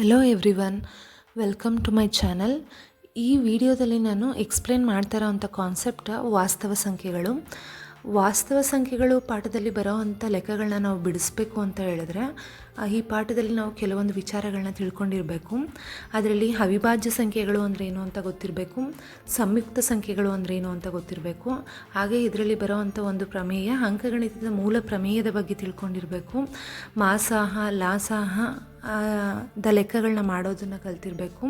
Hello everyone welcome to my channel ಈ ವಿಡಿಯೋದಲ್ಲಿ ನಾನು ಎಕ್ಸ್ಪ್ಲೇನ್ ಮಾಡ್ತಾ ಇರೋವಂಥ ಕಾನ್ಸೆಪ್ಟ ವಾಸ್ತವ ಸಂಖ್ಯೆಗಳು. ವಾಸ್ತವ ಸಂಖ್ಯೆಗಳು ಪಾಠದಲ್ಲಿ ಬರೋವಂಥ ಲೆಕ್ಕಗಳನ್ನ ನಾವು ಬಿಡಿಸ್ಬೇಕು ಅಂತ ಹೇಳಿದ್ರೆ ಈ ಪಾಠದಲ್ಲಿ ನಾವು ಕೆಲವೊಂದು ವಿಚಾರಗಳನ್ನ ತಿಳ್ಕೊಂಡಿರಬೇಕು. ಅದರಲ್ಲಿ ಅವಿಭಾಜ್ಯ ಸಂಖ್ಯೆಗಳು ಅಂದರೆ ಏನು ಅಂತ ಗೊತ್ತಿರಬೇಕು, ಸಂಯುಕ್ತ ಸಂಖ್ಯೆಗಳು ಅಂದರೆ ಏನು ಅಂತ ಗೊತ್ತಿರಬೇಕು, ಹಾಗೆ ಇದರಲ್ಲಿ ಬರೋವಂಥ ಒಂದು ಪ್ರಮೇಯ ಅಂಕಗಣಿತದ ಮೂಲ ಪ್ರಮೇಯದ ಬಗ್ಗೆ ತಿಳ್ಕೊಂಡಿರಬೇಕು. ಮಾಸಾಹ, ಲಾಸಾಹ ದ ಲೆಕ್ಕಗಳನ್ನ ಮಾಡೋದನ್ನು ಕಲ್ತಿರಬೇಕು.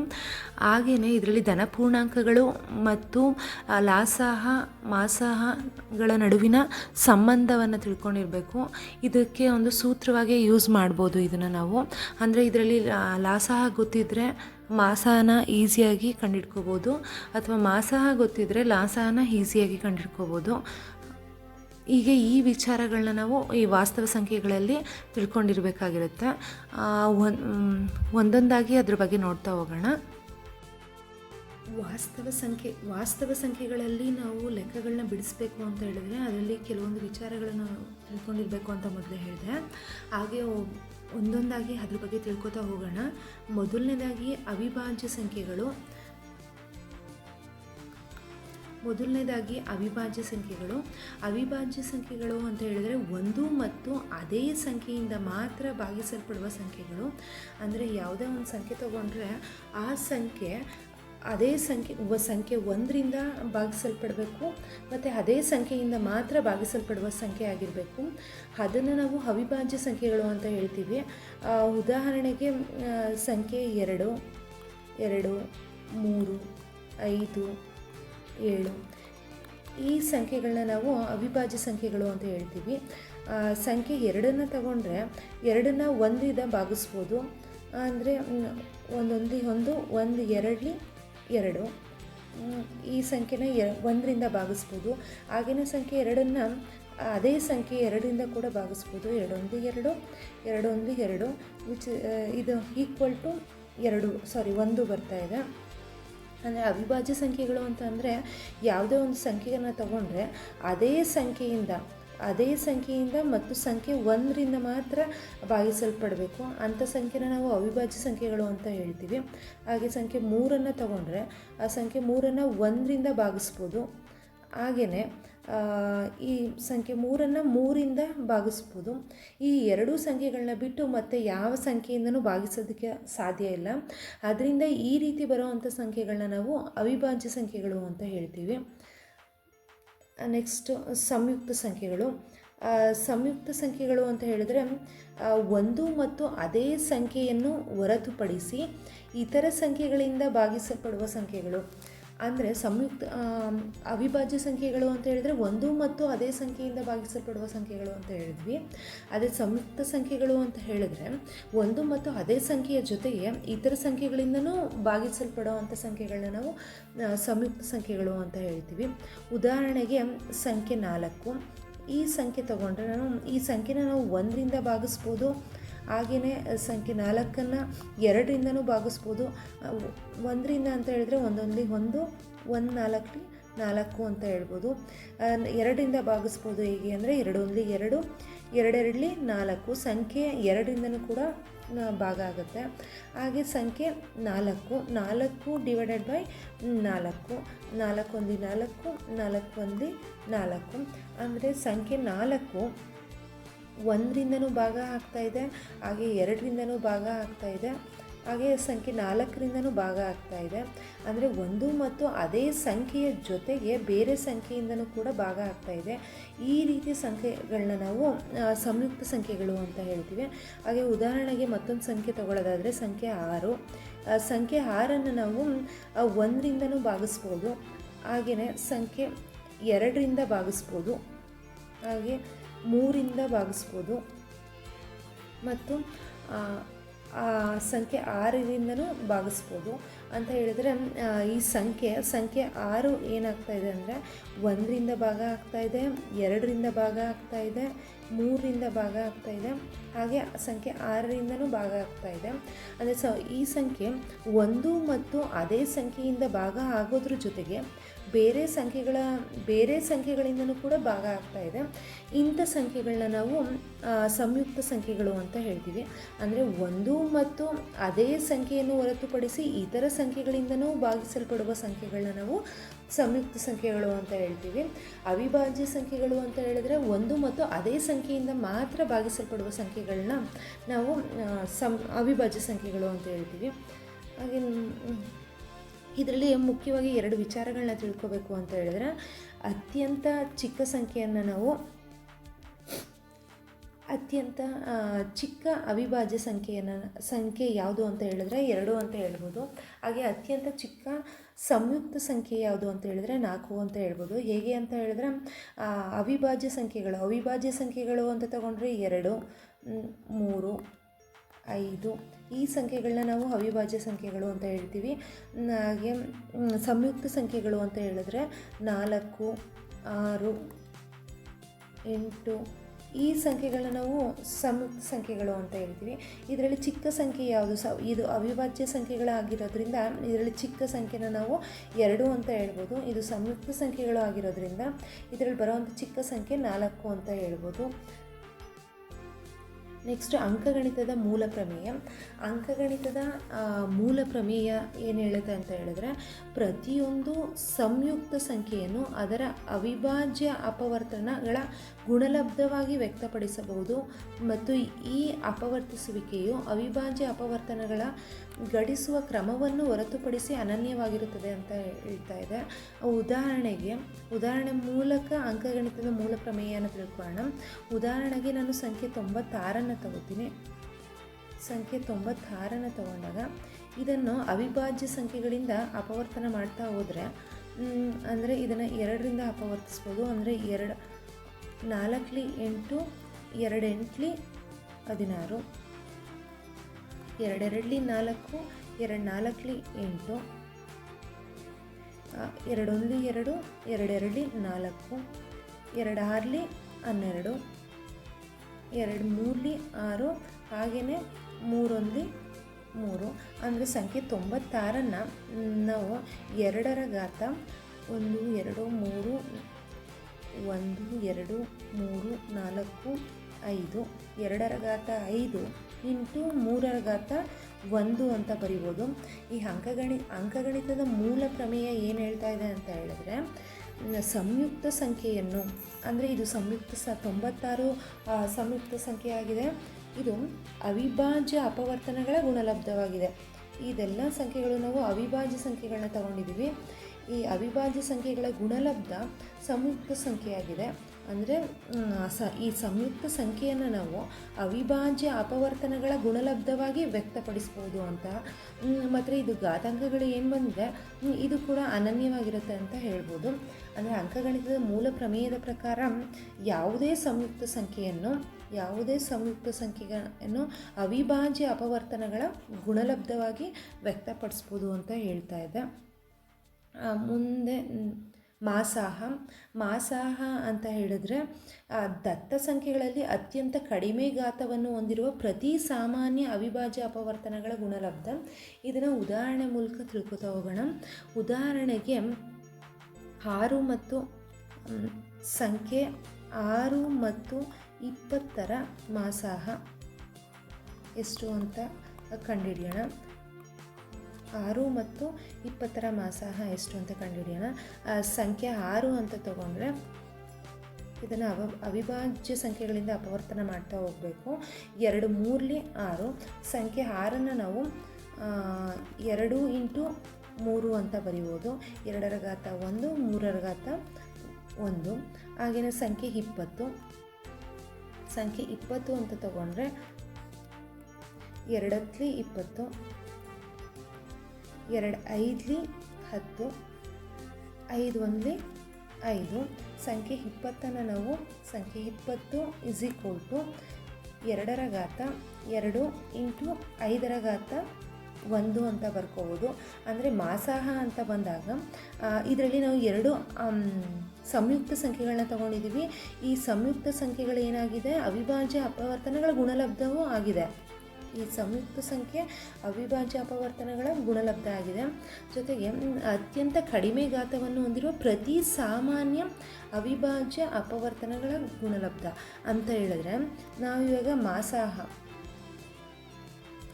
ಹಾಗೆಯೇ ಇದರಲ್ಲಿ ಧನಪೂರ್ಣಾಂಕಗಳು ಮತ್ತು ಆ, ಲಾಸಾಹ ಮಾಸಾಹಗಳ ನಡುವಿನ ಸಂಬಂಧವನ್ನು ತಿಳ್ಕೊಂಡಿರಬೇಕು. ಇದಕ್ಕೆ ಒಂದು ಸೂತ್ರವಾಗಿ ಯೂಸ್ ಮಾಡ್ಬೋದು ಇದನ್ನು ನಾವು. ಅಂದರೆ ಇದರಲ್ಲಿ ಲಾಸಾಹ ಗೊತ್ತಿದ್ದರೆ ಮಾಸಾನ ಈಸಿಯಾಗಿ ಕಂಡಿಡ್ಕೋಬೋದು ಅಥವಾ ಮಾಸಾಹ ಗೊತ್ತಿದ್ದರೆ ಲಾಸಾನ ಈಸಿಯಾಗಿ ಕಂಡಿಡ್ಕೋಬೋದು. ಹೀಗೆ ಈ ವಿಚಾರಗಳನ್ನ ನಾವು ಈ ವಾಸ್ತವ ಸಂಖ್ಯೆಗಳಲ್ಲಿ ತಿಳ್ಕೊಂಡಿರಬೇಕಾಗಿರುತ್ತೆ. ಒಂದೊಂದಾಗಿ ಅದ್ರ ಬಗ್ಗೆ ನೋಡ್ತಾ ಹೋಗೋಣ. ವಾಸ್ತವ ಸಂಖ್ಯೆ, ವಾಸ್ತವ ಸಂಖ್ಯೆಗಳಲ್ಲಿ ನಾವು ಲೆಕ್ಕಗಳನ್ನ ಬಿಡಿಸ್ಬೇಕು ಅಂತ ಹೇಳಿದ್ರೆ ಅದರಲ್ಲಿ ಕೆಲವೊಂದು ವಿಚಾರಗಳನ್ನು ತಿಳ್ಕೊಂಡಿರಬೇಕು ಅಂತ ಮೊದಲೇ ಹೇಳಿದೆ. ಹಾಗೆ ಒಂದೊಂದಾಗಿ ಅದ್ರ ಬಗ್ಗೆ ತಿಳ್ಕೊತಾ ಹೋಗೋಣ. ಮೊದಲನೇದಾಗಿ ಅವಿಭಾಜ್ಯ ಸಂಖ್ಯೆಗಳು. ಮೊದಲನೇದಾಗಿ ಅವಿಭಾಜ್ಯ ಸಂಖ್ಯೆಗಳು. ಅವಿಭಾಜ್ಯ ಸಂಖ್ಯೆಗಳು ಅಂತ ಹೇಳಿದರೆ ಒಂದು ಮತ್ತು ಅದೇ ಸಂಖ್ಯೆಯಿಂದ ಮಾತ್ರ ಭಾಗಿಸಲ್ಪಡುವ ಸಂಖ್ಯೆಗಳು. ಅಂದರೆ ಯಾವುದೇ ಒಂದು ಸಂಖ್ಯೆ ತಗೊಂಡ್ರೆ ಆ ಸಂಖ್ಯೆ ಅದೇ ಸಂಖ್ಯೆ ಸಂಖ್ಯೆ ಒಂದರಿಂದ ಭಾಗಿಸಲ್ಪಡಬೇಕು ಮತ್ತು ಅದೇ ಸಂಖ್ಯೆಯಿಂದ ಮಾತ್ರ ಭಾಗಿಸಲ್ಪಡುವ ಸಂಖ್ಯೆ ಆಗಿರಬೇಕು. ಅದನ್ನು ನಾವು ಅವಿಭಾಜ್ಯ ಸಂಖ್ಯೆಗಳು ಅಂತ ಹೇಳ್ತೀವಿ. ಉದಾಹರಣೆಗೆ ಸಂಖ್ಯೆ ಎರಡು ಎರಡು, ಮೂರು, ಐದು ಏಳು. ಈ ಸಂಖ್ಯೆಗಳನ್ನ ನಾವು ಅವಿಭಾಜ್ಯ ಸಂಖ್ಯೆಗಳು ಅಂತ ಹೇಳ್ತೀವಿ. ಸಂಖ್ಯೆ ಎರಡನ್ನು ತಗೊಂಡ್ರೆ ಎರಡನ್ನು ಒಂದಿದ ಭಾಗಿಸ್ಬೋದು. ಅಂದರೆ ಒಂದೊಂದು, ಒಂದು ಒಂದು, ಎರಡಲಿ ಎರಡು. ಈ ಸಂಖ್ಯೆನ ಎ, ಒಂದರಿಂದ ಭಾಗಿಸ್ಬೋದು. ಆಗಿನ ಸಂಖ್ಯೆ ಎರಡನ್ನು ಅದೇ ಸಂಖ್ಯೆ ಎರಡರಿಂದ ಕೂಡ ಭಾಗಿಸ್ಬೋದು. ಎರಡೊಂದು, ಎರಡು ಎರಡೊಂದು, ಎರಡು ವಿಚ್ ಇದು ಈಕ್ವಲ್ ಟು ಎರಡು ಸಾರಿ ಒಂದು ಬರ್ತಾ ಇದೆ. ಅಂದರೆ ಅವಿಭಾಜ್ಯ ಸಂಖ್ಯೆಗಳು ಅಂತ ಅಂದರೆ ಯಾವುದೇ ಒಂದು ಸಂಖ್ಯೆಯನ್ನು ತಗೊಂಡ್ರೆ ಅದೇ ಸಂಖ್ಯೆಯಿಂದ ಅದೇ ಸಂಖ್ಯೆಯಿಂದ ಮತ್ತು ಸಂಖ್ಯೆ ಒಂದರಿಂದ ಮಾತ್ರ ಭಾಗಿಸಲ್ಪಡಬೇಕು. ಅಂಥ ಸಂಖ್ಯೆನ ನಾವು ಅವಿಭಾಜ್ಯ ಸಂಖ್ಯೆಗಳು ಅಂತ ಹೇಳ್ತೀವಿ. ಹಾಗೆ ಸಂಖ್ಯೆ ಮೂರನ್ನು ತಗೊಂಡ್ರೆ ಆ ಸಂಖ್ಯೆ ಮೂರನ್ನು ಒಂದರಿಂದ ಭಾಗಿಸ್ಬೋದು. ಹಾಗೆಯೇ ಈ ಸಂಖ್ಯೆ ಮೂರನ್ನು ಮೂರಿಂದ ಭಾಗಿಸ್ಬೋದು. ಈ ಎರಡೂ ಸಂಖ್ಯೆಗಳನ್ನ ಬಿಟ್ಟು ಮತ್ತೆ ಯಾವ ಸಂಖ್ಯೆಯಿಂದನೂ ಭಾಗಿಸೋದಕ್ಕೆ ಸಾಧ್ಯ ಇಲ್ಲ. ಅದರಿಂದ ಈ ರೀತಿ ಬರುವಂಥ ಸಂಖ್ಯೆಗಳನ್ನ ನಾವು ಅವಿಭಾಜ್ಯ ಸಂಖ್ಯೆಗಳು ಅಂತ ಹೇಳ್ತೀವಿ. ನೆಕ್ಸ್ಟು ಸಂಯುಕ್ತ ಸಂಖ್ಯೆಗಳು. ಸಂಯುಕ್ತ ಸಂಖ್ಯೆಗಳು ಅಂತ ಹೇಳಿದ್ರೆ ಒಂದು ಮತ್ತು ಅದೇ ಸಂಖ್ಯೆಯನ್ನು ಹೊರತುಪಡಿಸಿ ಇತರ ಸಂಖ್ಯೆಗಳಿಂದ ಭಾಗಿಸಲ್ಪಡುವ ಸಂಖ್ಯೆಗಳು. ಅಂದರೆ ಸಂಯುಕ್ತ ಅವಿಭಾಜ್ಯ ಸಂಖ್ಯೆಗಳು ಅಂತ ಹೇಳಿದ್ರೆ ಒಂದು ಮತ್ತು ಅದೇ ಸಂಖ್ಯೆಯಿಂದ ಭಾಗಿಸಲ್ಪಡುವ ಸಂಖ್ಯೆಗಳು ಅಂತ ಹೇಳಿದ್ವಿ. ಅದೇ ಸಂಯುಕ್ತ ಸಂಖ್ಯೆಗಳು ಅಂತ ಹೇಳಿದ್ರೆ ಒಂದು ಮತ್ತು ಅದೇ ಸಂಖ್ಯೆಯ ಜೊತೆಗೆ ಇತರ ಸಂಖ್ಯೆಗಳಿಂದನೂ ಭಾಗಿಸಲ್ಪಡುವಂಥ ಸಂಖ್ಯೆಗಳನ್ನ ನಾವು ಸಂಯುಕ್ತ ಸಂಖ್ಯೆಗಳು ಅಂತ ಹೇಳ್ತೀವಿ. ಉದಾಹರಣೆಗೆ ಸಂಖ್ಯೆ ನಾಲ್ಕು. ಈ ಸಂಖ್ಯೆ ತಗೊಂಡ್ರೆ ನಾನು, ಈ ಸಂಖ್ಯೆನ ನಾವು ಒಂದರಿಂದ ಭಾಗಿಸ್ಬೋದು ಹಾಗೆಯೇ ಸಂಖ್ಯೆ ನಾಲ್ಕನ್ನು ಎರಡರಿಂದನೂ ಭಾಗಿಸ್ಬೋದು. ಒಂದರಿಂದ ಅಂತ ಹೇಳಿದ್ರೆ ಒಂದೊಂದು ಒಂದು ಒಂದು ನಾಲ್ಕಲಿ ನಾಲ್ಕು ಅಂತ ಹೇಳ್ಬೋದು. ಎರಡರಿಂದ ಭಾಗಿಸ್ಬೋದು ಹೇಗೆ ಅಂದರೆ ಎರಡೊಂದು ಎರಡು, ಎರಡೆರಡಲಿ ನಾಲ್ಕು, ಸಂಖ್ಯೆ ಎರಡರಿಂದನೂ ಕೂಡ ಭಾಗ ಆಗುತ್ತೆ. ಹಾಗೆ ಸಂಖ್ಯೆ ನಾಲ್ಕು ನಾಲ್ಕು ಡಿವೈಡೆಡ್ ಬೈ ನಾಲ್ಕು ನಾಲ್ಕು ಒಂದು ನಾಲ್ಕು ನಾಲ್ಕು ಒಂದು ನಾಲ್ಕು. ಅಂದರೆ ಸಂಖ್ಯೆ ನಾಲ್ಕು ಒಂದರಿಂದನೂ ಭಾಗ ಆಗ್ತಾ ಇದೆ, ಹಾಗೆ ಎರಡರಿಂದನೂ ಭಾಗ ಆಗ್ತಾ ಇದೆ, ಹಾಗೆ ಸಂಖ್ಯೆ ನಾಲ್ಕರಿಂದನೂ ಭಾಗ ಆಗ್ತಾ ಇದೆ. ಅಂದರೆ ಒಂದು ಮತ್ತು ಅದೇ ಸಂಖ್ಯೆಯ ಜೊತೆಗೆ ಬೇರೆ ಸಂಖ್ಯೆಯಿಂದನೂ ಕೂಡ ಭಾಗ ಆಗ್ತಾ ಇದೆ. ಈ ರೀತಿ ಸಂಖ್ಯೆಗಳನ್ನ ನಾವು ಸಂಯುಕ್ತ ಸಂಖ್ಯೆಗಳು ಅಂತ ಹೇಳ್ತೀವಿ. ಹಾಗೆ ಉದಾಹರಣೆಗೆ ಮತ್ತೊಂದು ಸಂಖ್ಯೆ ತಗೊಳ್ಳೋದಾದರೆ ಸಂಖ್ಯೆ ಆರು. ಸಂಖ್ಯೆ ಆರನ್ನು ನಾವು ಒಂದರಿಂದನೂ ಭಾಗಿಸ್ಬೋದು. ಹಾಗೆಯೇ ಸಂಖ್ಯೆ ಎರಡರಿಂದ ಭಾಗಿಸ್ಬೋದು. ಹಾಗೆ ಮೂರಿಂದ ಭಾಗಿಸ್ಬೋದು. ಮತ್ತು ಆ, ಸಂಖ್ಯೆ ಆರರಿಂದನೂ ಭಾಗಿಸ್ಬೋದು. ಅಂತ ಹೇಳಿದರೆ ಈ ಸಂಖ್ಯೆ ಸಂಖ್ಯೆ ಆರು ಏನಾಗ್ತಾ ಇದೆ ಅಂದರೆ ಒಂದರಿಂದ ಭಾಗ ಆಗ್ತಾ ಇದೆ ಎರಡರಿಂದ ಭಾಗ ಆಗ್ತಾ ಇದೆ ಮೂರರಿಂದ ಭಾಗ ಆಗ್ತಾ ಇದೆ. ಹಾಗೆ ಸಂಖ್ಯೆ ಆರರಿಂದನೂ ಭಾಗ ಆಗ್ತಾ ಇದೆ. ಅಂದರೆ ಸ ಈ ಸಂಖ್ಯೆ ಒಂದು ಮತ್ತು ಅದೇ ಸಂಖ್ಯೆಯಿಂದ ಭಾಗ ಆಗೋದ್ರ ಜೊತೆಗೆ ಬೇರೆ ಸಂಖ್ಯೆಗಳ, ಬೇರೆ ಸಂಖ್ಯೆಗಳಿಂದನೂ ಕೂಡ ಭಾಗ ಆಗ್ತಾ ಇದೆ. ಇಂಥ ಸಂಖ್ಯೆಗಳನ್ನ ನಾವು ಸಂಯುಕ್ತ ಸಂಖ್ಯೆಗಳು ಅಂತ ಹೇಳ್ತೀವಿ. ಅಂದರೆ ಒಂದು ಮತ್ತು ಅದೇ ಸಂಖ್ಯೆಯನ್ನು ಹೊರತುಪಡಿಸಿ ಇತರ ಸಂಖ್ಯೆಗಳಿಂದನೂ ಭಾಗಿಸಲ್ಪಡುವ ಸಂಖ್ಯೆಗಳನ್ನ ನಾವು ಸಂಯುಕ್ತ ಸಂಖ್ಯೆಗಳು ಅಂತ ಹೇಳ್ತೀವಿ. ಅವಿಭಾಜ್ಯ ಸಂಖ್ಯೆಗಳು ಅಂತ ಹೇಳಿದ್ರೆ ಒಂದು ಮತ್ತು ಅದೇ ಸಂಖ್ಯೆಯಿಂದ ಮಾತ್ರ ಭಾಗಿಸಲ್ಪಡುವ ಸಂಖ್ಯೆಗಳನ್ನ ನಾವು ಸಂ, ಅವಿಭಾಜ್ಯ ಸಂಖ್ಯೆಗಳು ಅಂತ ಹೇಳ್ತೀವಿ. ಹಾಗೆ ಇದರಲ್ಲಿ ಮುಖ್ಯವಾಗಿ ಎರಡು ವಿಚಾರಗಳನ್ನ ತಿಳ್ಕೋಬೇಕು ಅಂತ ಹೇಳಿದ್ರೆ, ಅತ್ಯಂತ ಚಿಕ್ಕ ಸಂಖ್ಯೆಯನ್ನು ನಾವು ಅತ್ಯಂತ ಚಿಕ್ಕ ಅವಿಭಾಜ್ಯ ಸಂಖ್ಯೆಯನ್ನು, ಸಂಖ್ಯೆ ಯಾವುದು ಅಂತ ಹೇಳಿದ್ರೆ ಎರಡು ಅಂತ ಹೇಳ್ಬೋದು. ಹಾಗೆ ಅತ್ಯಂತ ಚಿಕ್ಕ ಸಂಯುಕ್ತ ಸಂಖ್ಯೆ ಯಾವುದು ಅಂತ ಹೇಳಿದ್ರೆ ನಾಲ್ಕು ಅಂತ ಹೇಳ್ಬೋದು. ಹೇಗೆ ಅಂತ ಹೇಳಿದ್ರೆ ಅವಿಭಾಜ್ಯ ಸಂಖ್ಯೆಗಳು ಅವಿಭಾಜ್ಯ ಸಂಖ್ಯೆಗಳು ಅಂತ ತಗೊಂಡ್ರೆ ಎರಡು ಮೂರು, ಐದು ಈ ಸಂಖ್ಯೆಗಳನ್ನ ನಾವು ಅವಿಭಾಜ್ಯ ಸಂಖ್ಯೆಗಳು ಅಂತ ಹೇಳ್ತೀವಿ. ಹಾಗೆ ಸಂಯುಕ್ತ ಸಂಖ್ಯೆಗಳು ಅಂತ ಹೇಳಿದ್ರೆ ನಾಲ್ಕು, ಆರು, ಎಂಟು, ಈ ಸಂಖ್ಯೆಗಳನ್ನ ನಾವು ಸಂಯುಕ್ತ ಸಂಖ್ಯೆಗಳು ಅಂತ ಹೇಳ್ತೀವಿ. ಇದರಲ್ಲಿ ಚಿಕ್ಕ ಸಂಖ್ಯೆ ಯಾವುದು? ಸ, ಇದು ಅವಿಭಾಜ್ಯ ಸಂಖ್ಯೆಗಳಾಗಿರೋದ್ರಿಂದ ಇದರಲ್ಲಿ ಚಿಕ್ಕ ಸಂಖ್ಯೆನ ನಾವು ಎರಡು ಅಂತ ಹೇಳ್ಬೋದು. ಇದು ಸಂಯುಕ್ತ ಸಂಖ್ಯೆಗಳು ಆಗಿರೋದ್ರಿಂದ ಇದರಲ್ಲಿ ಬರೋವಂಥ ಚಿಕ್ಕ ಸಂಖ್ಯೆ ನಾಲ್ಕು ಅಂತ ಹೇಳ್ಬೋದು. ನೆಕ್ಸ್ಟ್ ಅಂಕಗಣಿತದ ಮೂಲ ಪ್ರಮೇಯ. ಅಂಕಗಣಿತದ ಮೂಲ ಪ್ರಮೇಯ ಏನು ಹೇಳುತ್ತೆ ಅಂತ ಹೇಳಿದ್ರೆ, ಪ್ರತಿಯೊಂದು ಸಂಯುಕ್ತ ಸಂಖ್ಯೆಯನ್ನು ಅದರ ಅವಿಭಾಜ್ಯ ಅಪವರ್ತನಗಳ ಗುಣಲಬ್ಧವಾಗಿ ವ್ಯಕ್ತಪಡಿಸಬಹುದು. ಮತ್ತು ಈ ಅಪವರ್ತಿಸುವಿಕೆಯು ಅವಿಭಾಜ್ಯ ಅಪವರ್ತನಗಳ ಗಡಿಸುವ ಕ್ರಮವನ್ನು ಹೊರತುಪಡಿಸಿ ಅನನ್ಯವಾಗಿರುತ್ತದೆ ಅಂತ ಹೇಳ್ತಾ ಇದೆ. ಉದಾಹರಣೆಗೆ, ಉದಾಹರಣೆ ಮೂಲಕ ಅಂಕಗಣಿತದ ಮೂಲ ಪ್ರಮೇಯನ ತಿಳ್ಕೊಳ್ಳೋಣ. ಉದಾಹರಣೆಗೆ ನಾನು ಸಂಖ್ಯೆ ತೊಂಬತ್ತಾರನ್ನು ತಗೋತೀನಿ. ಸಂಖ್ಯೆ ತೊಂಬತ್ತಾರನ್ನು ತಗೊಂಡಾಗ ಇದನ್ನು ಅವಿಭಾಜ್ಯ ಸಂಖ್ಯೆಗಳಿಂದ ಅಪವರ್ತನ ಮಾಡ್ತಾ ಹೋದರೆ ಅಂದರೆ ಇದನ್ನು ಎರಡರಿಂದ ಅಪವರ್ತಿಸ್ಬೋದು. ಅಂದರೆ ಎರಡು ನಾಲ್ಕಲಿ ಎಂಟು, ಎರಡೆಂಟ್ಲಿ ಹದಿನಾರು. ಎರಡೆರಡ್ಲಿ ನಾಲ್ಕು ಎರಡು ನಾಲ್ಕಲಿ ಎಂಟು ಎರಡೊಂದು ಎರಡು, ಎರಡೆರಡಲಿ ನಾಲ್ಕು ಎರಡು ಆರ್ಲಿ ಹನ್ನೆರಡು ಎರಡು ಮೂರಲಿ ಆರು ಹಾಗೆಯೇ ಮೂರೊಂದು ಮೂರು. ಅಂದರೆ ಸಂಖ್ಯೆ ತೊಂಬತ್ತಾರನ್ನು ನಾವು ಎರಡರ ಘಾತ ಒಂದು, ಎರಡು, ಮೂರು, ಒಂದು, ಎರಡು, ಮೂರು, ನಾಲ್ಕು ಐದು ಎರಡರ ಘಾತ ಐದು ಇಂಟು ಮೂರರ ಘಾತ ಒಂದು ಅಂತ ಬರಿಬೋದು. ಈ ಅಂಕಗಣಿ, ಅಂಕಗಣಿತದ ಮೂಲ ಪ್ರಮೇಯ ಏನು ಹೇಳ್ತಾ ಇದೆ ಅಂತ ಹೇಳಿದ್ರೆ ಸಂಯುಕ್ತ ಸಂಖ್ಯೆಯನ್ನು, ಅಂದರೆ ಇದು ಸಂಯುಕ್ತ ಸ ತೊಂಬತ್ತಾರು ಸಂಯುಕ್ತ ಸಂಖ್ಯೆಯಾಗಿದೆ ಇದು ಅವಿಭಾಜ್ಯ ಅಪವರ್ತನಗಳ ಗುಣಲಬ್ಧವಾಗಿದೆ. ಇದೆಲ್ಲ ಸಂಖ್ಯೆಗಳು ನಾವು ಅವಿಭಾಜ್ಯ ಸಂಖ್ಯೆಗಳನ್ನ ತಗೊಂಡಿದ್ದೀವಿ ಈ ಅವಿಭಾಜ್ಯ ಸಂಖ್ಯೆಗಳ ಗುಣಲಬ್ಧ ಸಂಯುಕ್ತ ಸಂಖ್ಯೆಯಾಗಿದೆ. ಅಂದರೆ ಸ, ಈ ಸಂಯುಕ್ತ ಸಂಖ್ಯೆಯನ್ನು ನಾವು ಅವಿಭಾಜ್ಯ ಅಪವರ್ತನಗಳ ಗುಣಲಬ್ಧವಾಗಿ ವ್ಯಕ್ತಪಡಿಸ್ಬೋದು ಅಂತ. ಮತ್ತು ಇದು ಘಾತಾಂಕಗಳು ಏನು ಬಂದಿದೆ? ಇದು ಕೂಡ ಅನನ್ಯವಾಗಿರುತ್ತೆ ಅಂತ ಹೇಳ್ಬೋದು. ಅಂದರೆ ಅಂಕಗಣಿತದ ಮೂಲ ಪ್ರಮೇಯದ ಪ್ರಕಾರ ಯಾವುದೇ ಸಂಯುಕ್ತ ಸಂಖ್ಯೆಯನ್ನು, ಯಾವುದೇ ಸಂಯುಕ್ತ ಸಂಖ್ಯೆಗಳನ್ನು ಅವಿಭಾಜ್ಯ ಅಪವರ್ತನಗಳ ಗುಣಲಬ್ಧವಾಗಿ ವ್ಯಕ್ತಪಡಿಸ್ಬೋದು ಅಂತ ಹೇಳ್ತಾ ಇದೆ. ಮುಂದೆ ಮಾಸಾಹ. ಮಾಸಾಹ ಅಂತ ಹೇಳಿದ್ರೆ ದತ್ತ ಸಂಖ್ಯೆಗಳಲ್ಲಿ ಅತ್ಯಂತ ಕಡಿಮೆ ಘಾತವನ್ನು ಹೊಂದಿರುವ ಪ್ರತಿ ಸಾಮಾನ್ಯ ಅವಿಭಾಜ್ಯ ಅಪವರ್ತನಗಳ ಗುಣಲಬ್ಧ. ಇದನ್ನು ಉದಾಹರಣೆ ಮೂಲಕ ತಿಳ್ಕೊತಾ ಹೋಗೋಣ. ಉದಾಹರಣೆಗೆ, ಆರು ಮತ್ತು ಸಂಖ್ಯೆ ಆರು ಮತ್ತು ಇಪ್ಪತ್ತರ ಮಾಸಾಹ. ಎಷ್ಟು ಅಂತ ಕಂಡುಹಿಡಿಯೋಣ. ಆರು ಮತ್ತು ಇಪ್ಪತ್ತರ ಮಾಸಾಹ ಎಷ್ಟು ಅಂತ ಕಂಡುಹಿಡಿಯೋಣ. ಸಂಖ್ಯೆ ಆರು ಅಂತ ತಗೊಂಡ್ರೆ ಇದನ್ನು ಅವ, ಅವಿಭಾಜ್ಯ ಸಂಖ್ಯೆಗಳಿಂದ ಅಪವರ್ತನ ಮಾಡ್ತಾ ಹೋಗಬೇಕು. ಎರಡು ಮೂರಲಿ ಆರು. ಸಂಖ್ಯೆ ಆರನ್ನು ನಾವು ಎರಡು ಇಂಟು ಮೂರು ಅಂತ ಬರಿಬೋದು. ಎರಡರ ಘಾತ ಒಂದು ಮೂರರ ಘಾತ ಒಂದು. ಹಾಗೆಯೇ ಸಂಖ್ಯೆ ಇಪ್ಪತ್ತು. ಸಂಖ್ಯೆ ಇಪ್ಪತ್ತು ಅಂತ ತಗೊಂಡ್ರೆ ಎರಡತ್ಲಿ ಇಪ್ಪತ್ತು. ಎರಡು ಐದ್ಲಿ ಹತ್ತು, ಐದು ಒಂದ್ಲಿ ಐದು. ಸಂಖ್ಯೆ ಇಪ್ಪತ್ತನ್ನು ನಾವು, ಸಂಖ್ಯೆ ಇಪ್ಪತ್ತು ಇಸ್ ಈಕ್ವಲ್ ಎರಡರ ಘಾತ ಎರಡು ಇಂಟು ಐದರ ಘಾತ ಒಂದು ಅಂತ ಬರ್ಕೋಬೋದು. ಅಂದರೆ ಮಾಸಾಹ ಅಂತ ಬಂದಾಗ ಇದರಲ್ಲಿ ನಾವು ಎರಡು ಸಂಯುಕ್ತ ಸಂಖ್ಯೆಗಳನ್ನ ತಗೊಂಡಿದ್ದೀವಿ ಈ ಸಂಯುಕ್ತ ಸಂಖ್ಯೆಗಳು ಏನಾಗಿದೆ ಅವಿಭಾಜ್ಯ ಅಪವರ್ತನಗಳ ಗುಣಲಬ್ಧವೂ ಆಗಿದೆ. ಈ ಸಂಯುಕ್ತ ಸಂಖ್ಯೆ ಅವಿಭಾಜ್ಯ ಅಪವರ್ತನಗಳ ಗುಣಲಬ್ಧ ಆಗಿದೆ. ಜೊತೆಗೆ ಅತ್ಯಂತ ಕಡಿಮೆ ಘಾತವನ್ನು ಹೊಂದಿರುವ ಪ್ರತಿ ಸಾಮಾನ್ಯ ಅವಿಭಾಜ್ಯ ಅಪವರ್ತನಗಳ ಗುಣಲಬ್ಧ. ಅಂತ ಹೇಳಿದ್ರೆ, ನಾವು ಇವಾಗ ಮಾಸಾಹ.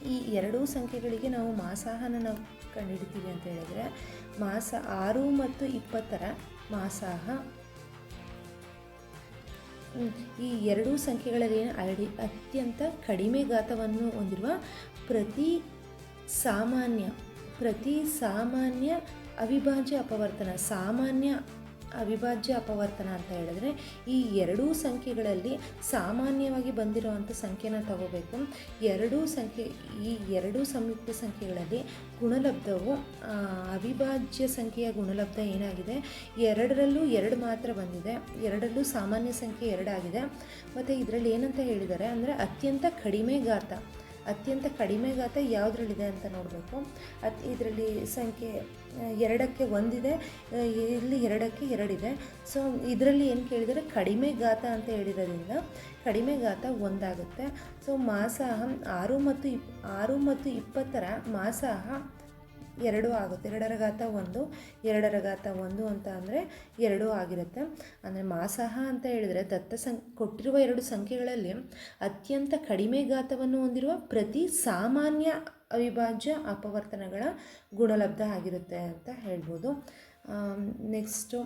ಈ ಎರಡೂ ಸಂಖ್ಯೆಗಳಿಗೆ ನಾವು ಮಾಸಾಹನ ನಾವು ಕಂಡುಹಿಡಿತೀವಿ ಅಂತ ಹೇಳಿದ್ರೆ, ಮಾಸ ಆರು ಮತ್ತು ಇಪ್ಪತ್ತರ ಮಾಸಾಹ. ಈ ಎರಡೂ ಸಂಖ್ಯೆಗಳಲ್ಲಿ ಅಡಿ ಅತ್ಯಂತ ಕಡಿಮೆ ಘಾತವನ್ನು ಹೊಂದಿರುವ ಪ್ರತಿ ಸಾಮಾನ್ಯ ಪ್ರತಿ ಸಾಮಾನ್ಯ ಅವಿಭಾಜ್ಯ ಅಪವರ್ತನ, ಸಾಮಾನ್ಯ ಅವಿಭಾಜ್ಯ ಅಪವರ್ತನ ಅಂತ ಹೇಳಿದ್ರೆ ಈ ಎರಡೂ ಸಂಖ್ಯೆಗಳಲ್ಲಿ ಸಾಮಾನ್ಯವಾಗಿ ಬಂದಿರುವಂಥ ಸಂಖ್ಯೆನ ತಗೋಬೇಕು. ಎರಡೂ ಸಂಖ್ಯೆ, ಈ ಎರಡೂ ಸಂಯುಕ್ತ ಸಂಖ್ಯೆಗಳಲ್ಲಿ ಗುಣಲಬ್ಧವು ಅವಿಭಾಜ್ಯ ಸಂಖ್ಯೆಯ ಗುಣಲಬ್ಧ ಏನಾಗಿದೆ? ಎರಡರಲ್ಲೂ ಎರಡು ಮಾತ್ರ ಬಂದಿದೆ. ಎರಡರಲ್ಲೂ ಸಾಮಾನ್ಯ ಸಂಖ್ಯೆ ಎರಡಾಗಿದೆ ಮತ್ತು ಇದರಲ್ಲಿ ಏನಂತ ಹೇಳಿದ್ದಾರೆ? ಅಂದರೆ ಅತ್ಯಂತ ಕಡಿಮೆ ಘಾತ. ಅತ್ಯಂತ ಕಡಿಮೆ ಘಾತ ಯಾವುದ್ರಲ್ಲಿದೆ ಅಂತ ನೋಡಬೇಕು. ಅತ್ ಇದರಲ್ಲಿ ಸಂಖ್ಯೆ ಎರಡಕ್ಕೆ ಒಂದಿದೆ ಇಲ್ಲಿ ಎರಡಕ್ಕೆ ಎರಡಿದೆ. ಸೊ ಇದರಲ್ಲಿ ಏನು ಕೇಳಿದರೆ ಕಡಿಮೆ ಘಾತ ಅಂತ ಹೇಳಿರೋದ್ರಿಂದ ಕಡಿಮೆ ಘಾತ ಒಂದಾಗುತ್ತೆ. ಸೊ ಮಾಸಾಹ ಆರು ಮತ್ತು ಇಪ್, ಆರು ಮತ್ತು ಇಪ್ಪತ್ತರ ಮಾಸಾಹ ಎರಡು ಆಗುತ್ತೆ. ಎರಡರ ಘಾತ ಒಂದು ಎರಡರ ಘಾತ ಒಂದು ಅಂತ ಅಂದರೆ ಎರಡು ಆಗಿರುತ್ತೆ. ಅಂದರೆ ಮಾಸಹ ಅಂತ ಹೇಳಿದರೆ ದತ್ತ ಸಂ, ಕೊಟ್ಟಿರುವ ಎರಡು ಸಂಖ್ಯೆಗಳಲ್ಲಿ ಅತ್ಯಂತ ಕಡಿಮೆ ಘಾತವನ್ನು ಹೊಂದಿರುವ ಪ್ರತಿ ಸಾಮಾನ್ಯ ಅವಿಭಾಜ್ಯ ಅಪವರ್ತನಗಳ ಗುಣಲಬ್ಧ ಆಗಿರುತ್ತೆ ಅಂತ ಹೇಳ್ಬೋದು. ನೆಕ್ಸ್ಟು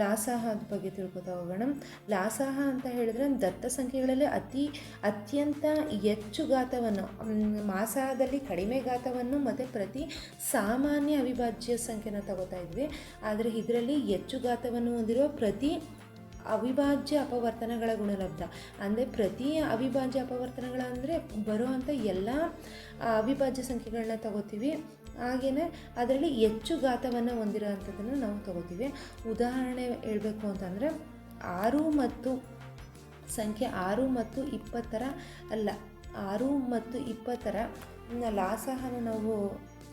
ಲಾಸಾಹದ ಬಗ್ಗೆ ತಿಳ್ಕೊತಾ ಹೋಗೋಣ. ಲಾಸಾಹ ಅಂತ ಹೇಳಿದ್ರೆ ದತ್ತ ಸಂಖ್ಯೆಗಳಲ್ಲಿ ಅತಿ, ಅತ್ಯಂತ ಹೆಚ್ಚು ಘಾತವನ್ನು ಮಾಸಾಹದಲ್ಲಿ ಕಡಿಮೆ ಘಾತವನ್ನು ಮತ್ತು ಪ್ರತಿ ಸಾಮಾನ್ಯ ಅವಿಭಾಜ್ಯ ಸಂಖ್ಯೆನ ತಗೋತಾ ಇದ್ವಿ. ಆದರೆ ಇದರಲ್ಲಿ ಹೆಚ್ಚು ಘಾತವನ್ನು ಹೊಂದಿರುವ ಪ್ರತಿ ಅವಿಭಾಜ್ಯ ಅಪವರ್ತನಗಳ ಗುಣಲಬ್ಧ. ಅಂದರೆ ಪ್ರತಿ ಅವಿಭಾಜ್ಯ ಅಪವರ್ತನಗಳ ಅಂದರೆ ಬರುವಂಥ ಎಲ್ಲ ಅವಿಭಾಜ್ಯ ಸಂಖ್ಯೆಗಳನ್ನ ತಗೋತೀವಿ. ಹಾಗೆಯೇ ಅದರಲ್ಲಿ ಹೆಚ್ಚು ಘಾತವನ್ನು ಹೊಂದಿರೋವಂಥದ್ದನ್ನು ನಾವು ತಗೋತೀವಿ. ಉದಾಹರಣೆ ಹೇಳಬೇಕು ಅಂತಂದರೆ ಆರು ಮತ್ತು ಸಂಖ್ಯೆ ಆರು ಮತ್ತು ಇಪ್ಪತ್ತರ ಅಲ್ಲ, ಆರು ಮತ್ತು ಇಪ್ಪತ್ತರ ಲಾಸಹನ ನಾವು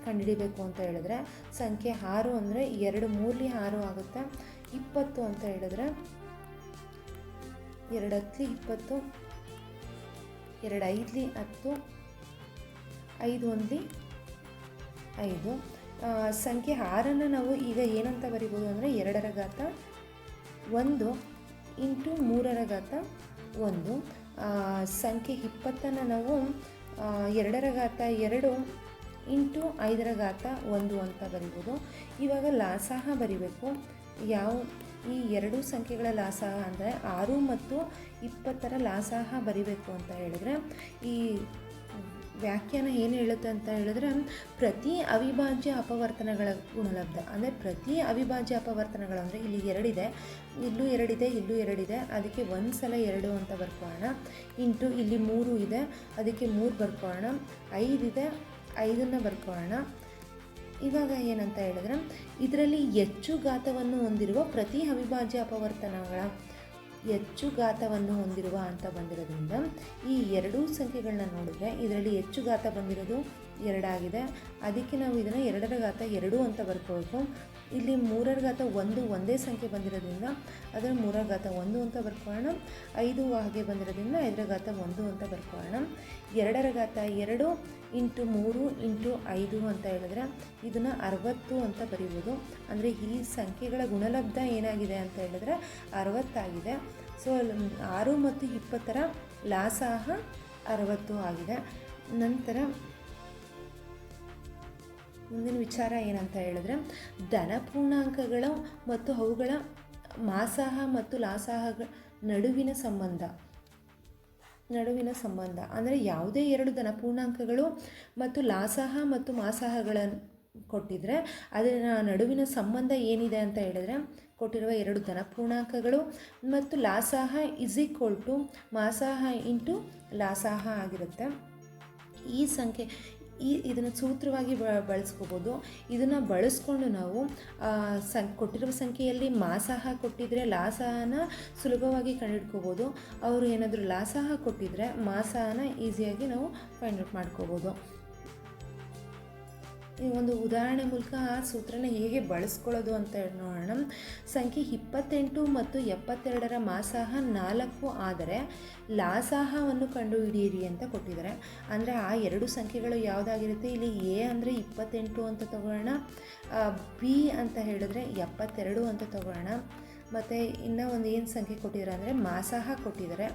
ಕಂಡುಹಿಡಿಬೇಕು ಅಂತ ಹೇಳಿದ್ರೆ ಸಂಖ್ಯೆ ಆರು ಅಂದರೆ ಎರಡು ಮೂರಲಿ ಆರು ಆಗುತ್ತೆ. ಇಪ್ಪತ್ತು ಅಂತ ಹೇಳಿದ್ರೆ ಎರಡು ಹತ್ತಲಿ ಇಪ್ಪತ್ತು, ಎರಡು ಐದಲಿ ಹತ್ತು, ಐದು ಒಂದಲಿ ಐದು. ಸಂಖ್ಯೆ ಆರನ್ನು ನಾವು ಈಗ ಏನಂತ ಬರಿಬೋದು ಅಂದರೆ ಎರಡರ ಘಾತ ಒಂದು ಇಂಟು ಮೂರರ ಘಾತ ಒಂದು. ಸಂಖ್ಯೆ ಇಪ್ಪತ್ತನ್ನು ನಾವು ಎರಡರ ಘಾತ ಎರಡು ಇಂಟು ಐದರ ಘಾತ ಒಂದು ಅಂತ ಬರಿಬೋದು. ಇವಾಗ ಲಾಸಾಹ ಬರಿಬೇಕು. ಯಾವ, ಈ ಎರಡು ಸಂಖ್ಯೆಗಳ ಲಾಸಾಹ ಅಂದರೆ ಆರು ಮತ್ತು ಇಪ್ಪತ್ತರ ಲಾಸಾಹ ಬರಿಬೇಕು ಅಂತ ಹೇಳಿದ್ರೆ, ಈ ವ್ಯಾಖ್ಯಾನ ಏನು ಹೇಳುತ್ತೆ ಅಂತ ಹೇಳಿದ್ರೆ, ಪ್ರತಿ ಅವಿಭಾಜ್ಯ ಅಪವರ್ತನಗಳ ಗುಣಲಬ್ಧ, ಅಂದರೆ ಪ್ರತಿ ಅವಿಭಾಜ್ಯ ಅಪವರ್ತನಗಳು ಅಂದರೆ ಇಲ್ಲಿ ಎರಡಿದೆ, ಇಲ್ಲೂ ಎರಡಿದೆ ಇಲ್ಲೂ ಎರಡಿದೆ, ಅದಕ್ಕೆ ಒಂದು ಸಲ ಎರಡು ಅಂತ ಬರ್ಕೊಳ್ಳೋಣ ಇಂಟು ಇಲ್ಲಿ ಮೂರು ಇದೆ, ಅದಕ್ಕೆ ಮೂರು ಬರ್ಕೊಳ್ಳೋಣ ಐದಿದೆ ಐದನ್ನು ಬರ್ಕೊಳ್ಳೋಣ ಇವಾಗ ಏನಂತ ಹೇಳಿದ್ರೆ, ಇದರಲ್ಲಿ ಹೆಚ್ಚು ಘಾತವನ್ನು ಹೊಂದಿರುವ ಪ್ರತಿ ಅವಿಭಾಜ್ಯ ಅಪವರ್ತನಗಳ ಹೆಚ್ಚು ಘಾತವನ್ನು ಹೊಂದಿರುವ ಅಂತ ಬಂದಿರೋದ್ರಿಂದ ಈ ಎರಡೂ ಸಂಖ್ಯೆಗಳನ್ನ ನೋಡಿದ್ರೆ ಇದರಲ್ಲಿ ಹೆಚ್ಚು ಘಾತ ಬಂದಿರೋದು ಎರಡಾಗಿದೆ. ಅದಕ್ಕೆ ನಾವು ಇದನ್ನು ಎರಡರ ಘಾತ ಎರಡು ಅಂತ ಬರ್ಕೋಬೇಕು ಇಲ್ಲಿ ಮೂರರ ಘಾತ ಒಂದು ಒಂದೇ ಸಂಖ್ಯೆ ಬಂದಿರೋದ್ರಿಂದ ಅದರ ಮೂರರ ಘಾತ ಒಂದು ಅಂತ ಬರ್ಕೊಳ್ಳೋಣ. ಐದು ಹಾಗೆ ಬಂದಿರೋದ್ರಿಂದ ಐದರ ಘಾತ ಒಂದು ಅಂತ ಬರ್ಕೊಳ್ಳೋಣ. ಎರಡರ ಘಾತ ಎರಡು ಇಂಟು ಮೂರು ಇಂಟು ಐದು ಅಂತ ಹೇಳಿದ್ರೆ ಇದನ್ನು ಅರವತ್ತು ಅಂತ ಬರೀಬೋದು. ಅಂದರೆ ಈ ಸಂಖ್ಯೆಗಳ ಗುಣಲಬ್ಧ ಏನಾಗಿದೆ ಅಂತ ಹೇಳಿದ್ರೆ ಅರವತ್ತಾಗಿದೆ. ಸೊ ಆರು ಮತ್ತು ಇಪ್ಪತ್ತರ ಲಾಸಾಹ ಅರವತ್ತು ಆಗಿದೆ. ನಂತರ ಮುಂದಿನ ವಿಚಾರ ಏನಂತ ಹೇಳಿದ್ರೆ ಧನ ಪೂರ್ಣಾಂಕಗಳ ಮತ್ತು ಅವುಗಳ ಮಾಸಾಹ ಮತ್ತು ಲಾಸಾಹ ನಡುವಿನ ಸಂಬಂಧ. ನಡುವಿನ ಸಂಬಂಧ. ಅಂದರೆ ಯಾವುದೇ ಎರಡು ಧನ ಪೂರ್ಣಾಂಕಗಳು ಮತ್ತು ಲಾಸಾಹ ಮತ್ತು ಮಾಸಾಹಗಳನ್ನು ಕೊಟ್ಟಿದ್ರೆ, ಅದರ ನಡುವಿನ ಸಂಬಂಧ ಏನಿದೆ ಅಂತ ಹೇಳಿದ್ರೆ, ಕೊಟ್ಟಿರುವ ಎರಡು ಧನ ಪೂರ್ಣಾಂಕಗಳು ಮತ್ತು ಲಾಸಾಹ ಇಸ್ ಈಕ್ವಲ್ ಟು ಮಾಸಾಹ ಇಂಟು ಲಾಸಾಹ ಆಗಿರುತ್ತೆ. ಈ ಸಂಖ್ಯೆ ಈ ಇದನ್ನು ಸೂತ್ರವಾಗಿ ಬ, ಬಳಸ್ಕೋಬೋದು. ಇದನ್ನು ಬಳಸ್ಕೊಂಡು ನಾವು ಸಂ, ಕೊಟ್ಟಿರುವ ಸಂಖ್ಯೆಯಲ್ಲಿ ಮಾಸಾಹ ಕೊಟ್ಟಿದ್ರೆ ಲಾಸಾಹನ ಸುಲಭವಾಗಿ ಕಂಡುಹಿಡ್ಕೋಬೋದು. ಅವರು ಏನಾದರೂ ಲಾಸಹ ಕೊಟ್ಟಿದ್ರೆ ಮಾಸಾಹನ ಈಸಿಯಾಗಿ ನಾವು ಫೈಂಡ್ ಔಟ್ ಮಾಡ್ಕೋಬೋದು. ಒಂದು ಉದಾಹರಣೆ ಮೂಲಕ ಆ ಸೂತ್ರನ ಹೇಗೆ ಬಳಸ್ಕೊಳ್ಳೋದು ಅಂತ ನೋಡೋಣ ಸಂಖ್ಯೆ ಇಪ್ಪತ್ತೆಂಟು ಮತ್ತು ಎಪ್ಪತ್ತೆರಡರ ಮಾಸಾಹ ನಾಲ್ಕು ಆದರೆ ಲಾಸಾಹವನ್ನು ಕಂಡುಹಿಡಿಯಿರಿ ಅಂತ ಕೊಟ್ಟಿದ್ದಾರೆ. ಅಂದರೆ ಆ ಎರಡು ಸಂಖ್ಯೆಗಳು ಯಾವುದಾಗಿರುತ್ತೆ? ಇಲ್ಲಿ ಎ ಅಂದರೆ ಇಪ್ಪತ್ತೆಂಟು ಅಂತ ತಗೊಳ್ಳೋಣ. ಬಿ ಅಂತ ಹೇಳಿದ್ರೆ ಎಪ್ಪತ್ತೆರಡು ಅಂತ ತಗೊಳ್ಳೋಣ. ಮತ್ತು ಇನ್ನೂ ಒಂದು ಏನು ಸಂಖ್ಯೆ ಕೊಟ್ಟಿದ್ದಾರೆ ಅಂದರೆ ಮಾಸಾಹ ಕೊಟ್ಟಿದ್ದಾರೆ.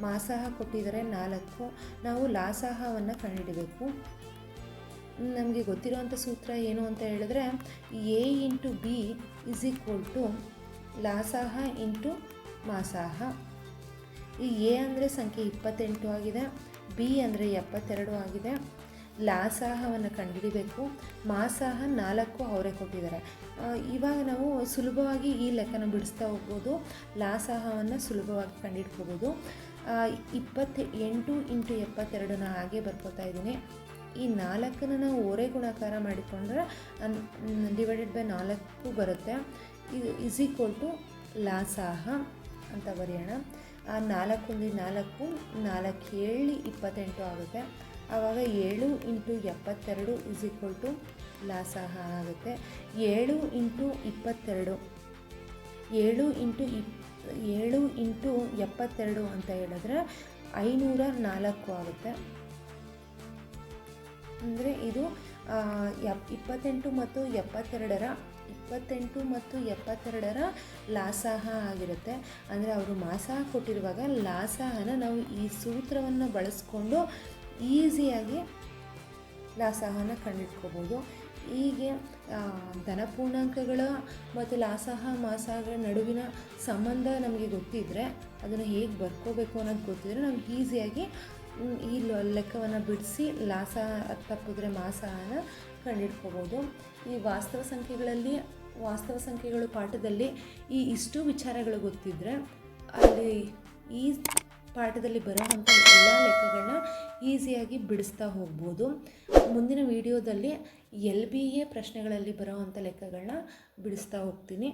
ಮಾಸಾಹ ಕೊಟ್ಟಿದ್ದಾರೆ ನಾಲ್ಕು. ನಾವು ಲಾಸಾಹವನ್ನು ಕಂಡುಹಿಡಬೇಕು. ನಮಗೆ ಗೊತ್ತಿರುವಂಥ ಸೂತ್ರ ಏನು ಅಂತ ಹೇಳಿದ್ರೆ A into B is equal to ಲಾಸಾಹ into ಮಾಸಾಹ. ಈ ಎ ಅಂದರೆ ಸಂಖ್ಯೆ ಇಪ್ಪತ್ತೆಂಟು ಆಗಿದೆ ಬಿ ಅಂದರೆ ಎಪ್ಪತ್ತೆರಡು ಆಗಿದೆ. ಲಾಸಾಹವನ್ನು ಕಂಡುಹಿಡಿಬೇಕು, ಮಾಸಾಹ ನಾಲ್ಕು ಅವರೇ ಕೊಟ್ಟಿದ್ದಾರೆ. ಇವಾಗ ನಾವು ಸುಲಭವಾಗಿ ಈ ಲೆಕ್ಕನ ಬಿಡಿಸ್ತಾ ಹೋಗ್ಬೋದು, ಲಾಸಾಹವನ್ನು ಸುಲಭವಾಗಿ ಕಂಡುಹಿಡ್ಕೋಬೋದು. ಇಪ್ಪತ್ತ ಎಂಟು ಇಂಟು ಎಪ್ಪತ್ತೆರಡನ್ನ ಹಾಗೆ ಬರ್ಕೋತಾ ಇದ್ದೀನಿ. ಈ ನಾಲ್ಕನ್ನು ನಾವು ಓರೆ ಗುಣಾಕಾರ ಮಾಡಿಕೊಂಡ್ರೆ ಡಿವೈಡೆಡ್ ಬೈ ನಾಲ್ಕು ಬರುತ್ತೆ. ಇದು ಇಸ್ ಈಕ್ವಲ್ ಟು ಲಾಸಾಹ ಅಂತ ಬರೆಯೋಣ. ಆ ನಾಲ್ಕೊಂದು ನಾಲ್ಕು ನಾಲ್ಕು ಏಳು ಇಪ್ಪತ್ತೆಂಟು ಆಗುತ್ತೆ. ಆವಾಗ ಏಳು ಇಂಟು ಎಪ್ಪತ್ತೆರಡು ಇಸ್ ಈಕ್ವಲ್ ಟು ಲಾಸಾಹ ಆಗುತ್ತೆ. ಏಳು ಇಂಟು ಇಪ್ಪತ್ತೆರಡು, ಏಳು ಇಂಟು ಇಪ್, ಏಳು ಇಂಟು ಎಪ್ಪತ್ತೆರಡು ಅಂತ ಹೇಳಿದ್ರೆ ಐನೂರ ನಾಲ್ಕು ಆಗುತ್ತೆ. ಅಂದರೆ ಇದು ಎಪ್, ಇಪ್ಪತ್ತೆಂಟು ಮತ್ತು ಎಪ್ಪತ್ತೆರಡರ, ಇಪ್ಪತ್ತೆಂಟು ಮತ್ತು ಎಪ್ಪತ್ತೆರಡರ ಲಾಸಾಹ ಆಗಿರುತ್ತೆ. ಅಂದರೆ ಅವರು ಮಾಸಾಹ ಕೊಟ್ಟಿರುವಾಗ ಲಾಸಾಹನ ನಾವು ಈ ಸೂತ್ರವನ್ನು ಬಳಸ್ಕೊಂಡು ಈಸಿಯಾಗಿ ಲಾಸಾಹನ ಕಂಡಿಟ್ಕೋಬೋದು. ಹೀಗೆ ಧನಪೂರ್ಣಾಂಕಗಳ ಮತ್ತು ಲಾಸಾಹ ಮಾಸಾಹಗಳ ನಡುವಿನ ಸಂಬಂಧ ನಮಗೆ ಗೊತ್ತಿದ್ದರೆ ಅದನ್ನು ಹೇಗೆ ಬರ್ಕೋಬೇಕು ಅನ್ನೋದು ಗೊತ್ತಿದ್ರೆ ನಾವು ಈಸಿಯಾಗಿ ಈ ಲೆಕ್ಕವನ್ನು ಬಿಡಿಸಿ ಲಾಸ ತಪ್ಪಿದ್ರೆ ಮಾಸನ ಕಂಡಿಡ್ಕೋಬೋದು. ಈ ವಾಸ್ತವ ಸಂಖ್ಯೆಗಳಲ್ಲಿ, ವಾಸ್ತವ ಸಂಖ್ಯೆಗಳು ಪಾಠದಲ್ಲಿ ಈ ಇಷ್ಟು ವಿಚಾರಗಳು ಗೊತ್ತಿದ್ದರೆ ಅಲ್ಲಿ ಈ ಪಾಠದಲ್ಲಿ ಬರೋವಂಥ ಎಲ್ಲ ಲೆಕ್ಕಗಳನ್ನ ಈಸಿಯಾಗಿ ಬಿಡಿಸ್ತಾ ಹೋಗ್ಬೋದು. ಮುಂದಿನ ವಿಡಿಯೋದಲ್ಲಿ ಎಲ್ ಬಿ ಎ ಪ್ರಶ್ನೆಗಳಲ್ಲಿ ಬರೋವಂಥ ಲೆಕ್ಕಗಳನ್ನ ಬಿಡಿಸ್ತಾ ಹೋಗ್ತೀನಿ.